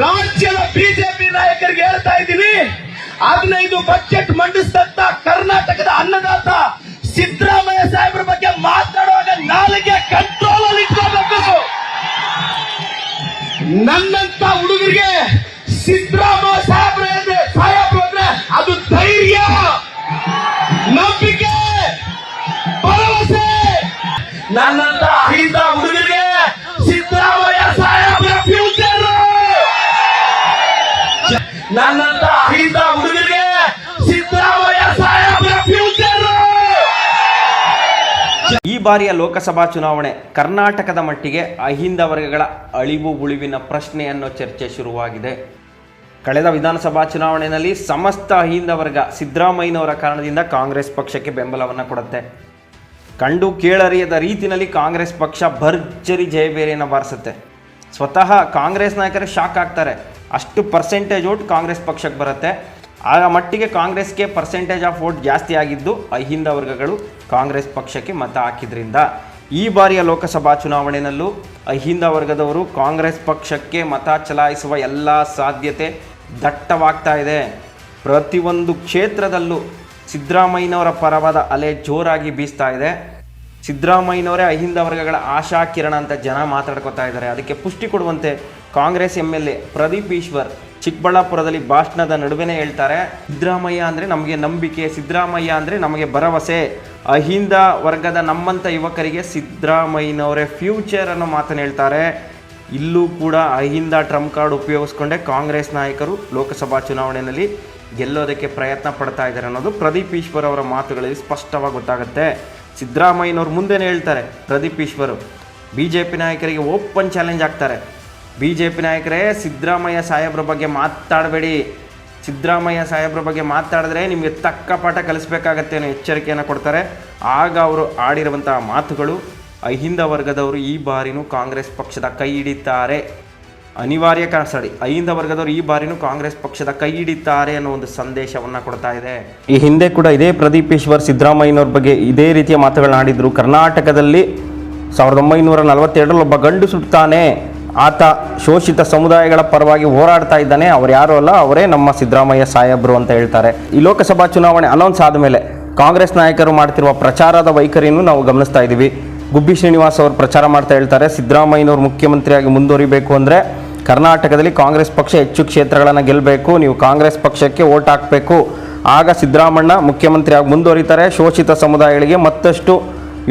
ರಾಜ್ಯದ ಬಿಜೆಪಿ ನಾಯಕರಿಗೆ ಹೇಳ್ತಾ ಇದ್ದೀನಿ, ಹದಿನೈದು ಬಜೆಟ್ ಮಂಡಿಸಿದಂತ ಕರ್ನಾಟಕದ ಅನ್ನದಾತ ಸಿದ್ದರಾಮಯ್ಯ ಸಾಹೇಬ್ರ ಬಗ್ಗೆ ಮಾತಾಡುವಾಗ ನಾಲಿಗೆ ಕಂಟ್ರೋಲ್ ಅಲ್ಲಿ ಇಟ್ಕೋಬೇಕು. ನನ್ನಂತ ಹುಡುಗರಿಗೆ ಸಿದ್ದರಾಮಯ್ಯ ಸಾಹೇಬ್ರ ಸಾಹೇಬ್ರು ಅಂದ್ರೆ ಅದು ಧೈರ್ಯ, ನಂಬಿಕೆ, ಭರವಸೆ. ನನ್ನಂತ ಅಹಿಂದ ಹುಡುಗರಿಗೆ ಬಾರಿಯ ಲೋಕಸಭಾ ಚುನಾವಣೆ ಕರ್ನಾಟಕದ ಮಟ್ಟಿಗೆ ಅಹಿಂದ ವರ್ಗಗಳ ಅಳಿವು ಉಳಿವಿನ ಪ್ರಶ್ನೆ ಅನ್ನೋ ಚರ್ಚೆ ಶುರುವಾಗಿದೆ. ಕಳೆದ ವಿಧಾನಸಭಾ ಚುನಾವಣೆಯಲ್ಲಿ ಸಮಸ್ತ ಅಹಿಂದ ವರ್ಗ ಸಿದ್ದರಾಮಯ್ಯನವರ ಕಾರಣದಿಂದ ಕಾಂಗ್ರೆಸ್ ಪಕ್ಷಕ್ಕೆ ಬೆಂಬಲವನ್ನು ಕೊಡುತ್ತೆ. ಕಂಡು ಕೇಳರಿಯದ ರೀತಿಯಲ್ಲಿ ಕಾಂಗ್ರೆಸ್ ಪಕ್ಷ ಭರ್ಜರಿ ಜಯಬೇರಿಯನ್ನು ಬಾರಿಸುತ್ತೆ. ಸ್ವತಃ ಕಾಂಗ್ರೆಸ್ ನಾಯಕರು ಶಾಕ್ ಆಗ್ತಾರೆ. ಅಷ್ಟು ಪರ್ಸೆಂಟೇಜ್ ಓಟ್ ಕಾಂಗ್ರೆಸ್ ಪಕ್ಷಕ್ಕೆ ಬರುತ್ತೆ. ಆಗ ಮಟ್ಟಿಗೆ ಕಾಂಗ್ರೆಸ್ಗೆ ಪರ್ಸೆಂಟೇಜ್ ಆಫ್ ವೋಟ್ ಜಾಸ್ತಿ ಆಗಿದ್ದು ಅಹಿಂದ ವರ್ಗಗಳು ಕಾಂಗ್ರೆಸ್ ಪಕ್ಷಕ್ಕೆ ಮತ ಹಾಕಿದ್ರಿಂದ ಈ ಬಾರಿಯ ಲೋಕಸಭಾ ಚುನಾವಣೆಯಲ್ಲೂ ಅಹಿಂದ ವರ್ಗದವರು ಕಾಂಗ್ರೆಸ್ ಪಕ್ಷಕ್ಕೆ ಮತ ಚಲಾಯಿಸುವ ಎಲ್ಲ ಸಾಧ್ಯತೆ ದಟ್ಟವಾಗ್ತಾ ಇದೆ. ಪ್ರತಿಯೊಂದು ಕ್ಷೇತ್ರದಲ್ಲೂ ಸಿದ್ದರಾಮಯ್ಯನವರ ಪರವಾದ ಅಲೆ ಜೋರಾಗಿ ಬೀಸ್ತಾ ಇದೆ. ಸಿದ್ದರಾಮಯ್ಯನವರೇ ಅಹಿಂದ ವರ್ಗಗಳ ಆಶಾ ಕಿರಣ ಅಂತ ಜನ ಮಾತಾಡ್ಕೊತಾ ಇದ್ದಾರೆ. ಅದಕ್ಕೆ ಪುಷ್ಟಿ ಕೊಡುವಂತೆ Congress M L A Pradeep Eshwar ಚಿಕ್ಕಬಳ್ಳಾಪುರದಲ್ಲಿ ಭಾಷಣದ ನಡುವೆನೇ ಹೇಳ್ತಾರೆ, ಸಿದ್ದರಾಮಯ್ಯ ಅಂದರೆ ನಮಗೆ ನಂಬಿಕೆ, ಸಿದ್ದರಾಮಯ್ಯ ಅಂದರೆ ನಮಗೆ ಭರವಸೆ. ಅಹಿಂದ ವರ್ಗದ ನಮ್ಮಂಥ ಯುವಕರಿಗೆ ಸಿದ್ದರಾಮಯ್ಯನವರೇ ಫ್ಯೂಚರ್ ಅನ್ನೋ ಮಾತನ್ನು ಹೇಳ್ತಾರೆ. ಇಲ್ಲೂ ಕೂಡ ಅಹಿಂದ ಟ್ರಂಪ್ ಕಾರ್ಡ್ ಉಪಯೋಗಿಸ್ಕೊಂಡೇ ಕಾಂಗ್ರೆಸ್ ನಾಯಕರು ಲೋಕಸಭಾ ಚುನಾವಣೆಯಲ್ಲಿ ಗೆಲ್ಲೋದಕ್ಕೆ ಪ್ರಯತ್ನ ಪಡ್ತಾ ಇದ್ದಾರೆ ಅನ್ನೋದು ಪ್ರದೀಪ್ ಈಶ್ವರ್ ಅವರ ಮಾತುಗಳಲ್ಲಿ ಸ್ಪಷ್ಟವಾಗಿ ಗೊತ್ತಾಗುತ್ತೆ. ಸಿದ್ದರಾಮಯ್ಯನವ್ರು ಮುಂದೆನೇ ಹೇಳ್ತಾರೆ, Pradeep Eshwar B J P ನಾಯಕರಿಗೆ ಓಪನ್ ಚಾಲೆಂಜ್ ಆಗ್ತಾರೆ ಬಿ ಜೆ ಪಿ ನಾಯಕರೇ, ಸಿದ್ದರಾಮಯ್ಯ ಸಾಹೇಬ್ರ ಬಗ್ಗೆ ಮಾತಾಡಬೇಡಿ. ಸಿದ್ದರಾಮಯ್ಯ ಸಾಹೇಬ್ರ ಬಗ್ಗೆ ಮಾತಾಡಿದ್ರೆ ನಿಮಗೆ ತಕ್ಕ ಪಾಠ ಕಲಿಸ್ಬೇಕಾಗತ್ತೆ ಅನ್ನೋ ಎಚ್ಚರಿಕೆಯನ್ನು ಕೊಡ್ತಾರೆ. ಆಗ ಅವರು ಆಡಿರುವಂಥ ಮಾತುಗಳು ಅಹಿಂದ ವರ್ಗದವರು ಈ ಬಾರಿನೂ ಕಾಂಗ್ರೆಸ್ ಪಕ್ಷದ ಕೈ ಹಿಡಿತಾರೆ. ಅನಿವಾರ್ಯ ಕಾರಣ ಸಾರಿ ಅಹಿಂದ ವರ್ಗದವರು ಈ ಬಾರಿನೂ ಕಾಂಗ್ರೆಸ್ ಪಕ್ಷದ ಕೈ ಹಿಡಿತಾರೆ ಅನ್ನೋ ಒಂದು ಸಂದೇಶವನ್ನು ಕೊಡ್ತಾ ಇದೆ. ಈ ಹಿಂದೆ ಕೂಡ ಇದೇ ಪ್ರದೀಪ್ ಈಶ್ವರ್, ಸಿದ್ದರಾಮಯ್ಯನವ್ರ ಬಗ್ಗೆ ಇದೇ ರೀತಿಯ ಮಾತುಗಳನ್ನ ಆಡಿದ್ರು. ಕರ್ನಾಟಕದಲ್ಲಿ ಸಾವಿರದ ಒಂಬೈನೂರ ನಲವತ್ತೆರಡರಲ್ಲಿ ಒಬ್ಬ ಗಂಡು ಸುಡ್ತಾನೆ. ಆತ ಶೋಷಿತ ಸಮುದಾಯಗಳ ಪರವಾಗಿ ಹೋರಾಡ್ತಾ ಇದ್ದಾನೆ. ಅವ್ರು ಯಾರು ಅಲ್ಲ, ಅವರೇ ನಮ್ಮ ಸಿದ್ದರಾಮಯ್ಯ ಸಾಹೇಬರು ಅಂತ ಹೇಳ್ತಾರೆ. ಈ ಲೋಕಸಭಾ ಚುನಾವಣೆ ಅನೌನ್ಸ್ ಆದಮೇಲೆ ಕಾಂಗ್ರೆಸ್ ನಾಯಕರು ಮಾಡ್ತಿರುವ ಪ್ರಚಾರದ ವೈಖರಿಯನ್ನು ನಾವು ಗಮನಿಸ್ತಾ ಇದ್ದೀವಿ. ಗುಬ್ಬಿ ಶ್ರೀನಿವಾಸ್ ಅವರು ಪ್ರಚಾರ ಮಾಡ್ತಾ ಹೇಳ್ತಾರೆ, ಸಿದ್ದರಾಮಯ್ಯನವರು ಮುಖ್ಯಮಂತ್ರಿಯಾಗಿ ಮುಂದುವರಿಬೇಕು ಅಂದರೆ ಕರ್ನಾಟಕದಲ್ಲಿ ಕಾಂಗ್ರೆಸ್ ಪಕ್ಷ ಹೆಚ್ಚು ಕ್ಷೇತ್ರಗಳನ್ನು ಗೆಲ್ಲಬೇಕು ನೀವು ಕಾಂಗ್ರೆಸ್ ಪಕ್ಷಕ್ಕೆ ಓಟ್ ಹಾಕಬೇಕು. ಆಗ ಸಿದ್ದರಾಮಣ್ಣ ಮುಖ್ಯಮಂತ್ರಿಯಾಗಿ ಮುಂದುವರಿತಾರೆ. ಶೋಷಿತ ಸಮುದಾಯಗಳಿಗೆ ಮತ್ತಷ್ಟು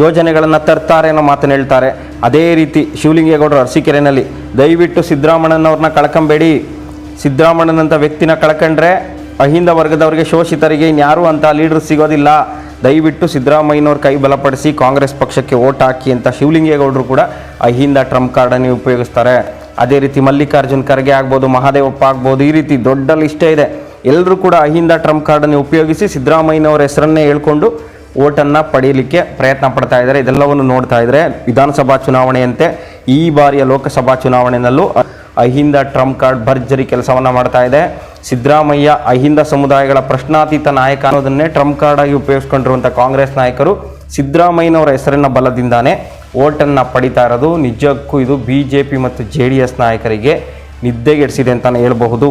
ಯೋಜನೆಗಳನ್ನು ತರ್ತಾರೆ ಅನ್ನೋ ಮಾತನ್ನು ಹೇಳ್ತಾರೆ. ಅದೇ ರೀತಿ ಶಿವಲಿಂಗೇಗೌಡರು ಅರಸೀಕೆರೆನಲ್ಲಿ, ದಯವಿಟ್ಟು ಸಿದ್ದರಾಮಣ್ಣನವ್ರನ್ನ ಕಳ್ಕೊಂಬೇಡಿ. ಸಿದ್ದರಾಮಣ್ಣನಂಥ ವ್ಯಕ್ತಿನ ಕಳ್ಕೊಂಡ್ರೆ ಅಹಿಂದ ವರ್ಗದವರಿಗೆ ಶೋಷಿತರಿಗೆ ಇನ್ಯಾರು ಅಂತ ಲೀಡರ್ ಸಿಗೋದಿಲ್ಲ. ದಯವಿಟ್ಟು ಸಿದ್ದರಾಮಯ್ಯನವ್ರ ಕೈ ಬಲಪಡಿಸಿ ಕಾಂಗ್ರೆಸ್ ಪಕ್ಷಕ್ಕೆ ಓಟ್ ಹಾಕಿ ಅಂತ ಶಿವಲಿಂಗೇಗೌಡರು ಕೂಡ ಅಹಿಂದ ಟ್ರಂಪ್ ಕಾರ್ಡನ್ನು ಉಪಯೋಗಿಸ್ತಾರೆ. ಅದೇ ರೀತಿ ಮಲ್ಲಿಕಾರ್ಜುನ್ ಖರ್ಗೆ ಆಗ್ಬೋದು, ಮಹಾದೇವಪ್ಪ ಆಗ್ಬೋದು, ಈ ರೀತಿ ದೊಡ್ಡ ಲಿಸ್ಟೇ ಇದೆ. ಎಲ್ಲರೂ ಕೂಡ ಅಹಿಂದ ಟ್ರಂಪ್ ಕಾರ್ಡನ್ನು ಉಪಯೋಗಿಸಿ ಸಿದ್ದರಾಮಯ್ಯನವರ ಹೆಸರನ್ನೇ ಹೇಳ್ಕೊಂಡು ಓಟನ್ನು ಪಡೆಯಲಿಕ್ಕೆ ಪ್ರಯತ್ನ ಪಡ್ತಾ ಇದ್ದಾರೆ. ಇದೆಲ್ಲವನ್ನು ನೋಡ್ತಾ ಇದ್ದರೆ ವಿಧಾನಸಭಾ ಚುನಾವಣೆಯಂತೆ ಈ ಬಾರಿಯ ಲೋಕಸಭಾ ಚುನಾವಣೆಯಲ್ಲೂ ಅಹಿಂದ ಟ್ರಂಪ್ ಕಾರ್ಡ್ ಭರ್ಜರಿ ಕೆಲಸವನ್ನು ಮಾಡ್ತಾ ಇದೆ. ಸಿದ್ದರಾಮಯ್ಯ ಅಹಿಂದ ಸಮುದಾಯಗಳ ಪ್ರಶ್ನಾತೀತ ನಾಯಕ ಅನ್ನೋದನ್ನೇ ಟ್ರಂಪ್ ಕಾರ್ಡ್ ಆಗಿ ಉಪಯೋಗಿಸ್ಕೊಂಡಿರುವಂಥ ಕಾಂಗ್ರೆಸ್ ನಾಯಕರು ಸಿದ್ದರಾಮಯ್ಯನವರ ಹೆಸರಿನ ಬಲದಿಂದಾನೇ ಓಟನ್ನು ಪಡಿತಾ ಇರೋದು. ನಿಜಕ್ಕೂ ಇದು ಬಿ ಮತ್ತು ಜೆ ಡಿ ಎಸ್ ನಾಯಕರಿಗೆ ನಿದ್ದೆಗೆಡಿಸಿದೆ ಅಂತಲೇ ಹೇಳಬಹುದು.